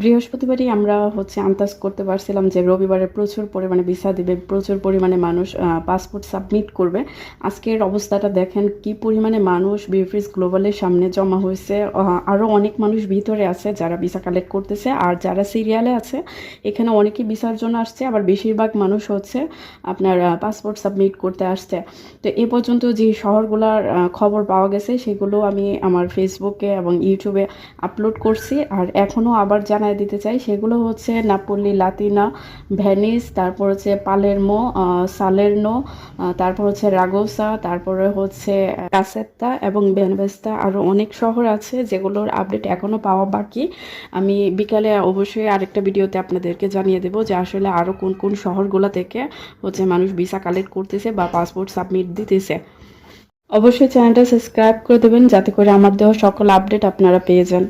বৃহস্পতিবারই আমরা হচ্ছে আন্দাজ করতে পারছিলাম যে রবিবারে প্রচুর পরিমাণে ভিসা দিবে, প্রচুর পরিমাণে মানুষ পাসপোর্ট সাবমিট করবে। আজকের অবস্থাটা দেখেন কি পরিমাণে মানুষ বিফ্রিজ গ্লোবালের সামনে জমা হয়েছে। আরও অনেক মানুষ ভিতরে আছে যারা ভিসা কালেক্ট করতেছে আর যারা সিরিয়ালে আছে, এখানে অনেকেই ভিসার জন্য আসছে, আবার বেশিরভাগ মানুষ হচ্ছে আপনার পাসপোর্ট সাবমিট করতে আসছে। তো এ পর্যন্ত যে শহরগুলোর খবর পাওয়া গেছে, সেগুলো আমি আমার ফেসবুকে এবং ইউটিউবে আপলোড করছি। আর এখনও আবার জানাই দিতে চাই, সেগুলো হচ্ছে নাপোলি, লাতিনা, ভ্যানিস, তারপর হচ্ছে পালেরমো সালেরনো তারপর হচ্ছে রাগোসা, তারপরে হচ্ছে কাসেত্তা এবং বেনভেস্তা আরও অনেক শহর আছে যেগুলোর আপডেট এখনও পাওয়া বাকি। আমি বিকালে অবশ্যই আরেকটা ভিডিওতে আপনাদেরকে জানিয়ে দেবো যে আসলে আরও কোন কোন শহরগুলো থেকে হচ্ছে মানুষ ভিসা কালেক্ট করতেছে বা পাসপোর্ট সাবমিট দিতেছে। অবশ্যই চ্যানেলটা সাবস্ক্রাইব করে দেবেন, যাতে করে আমার দেওয়া সকল আপডেট আপনারা পেয়ে যান।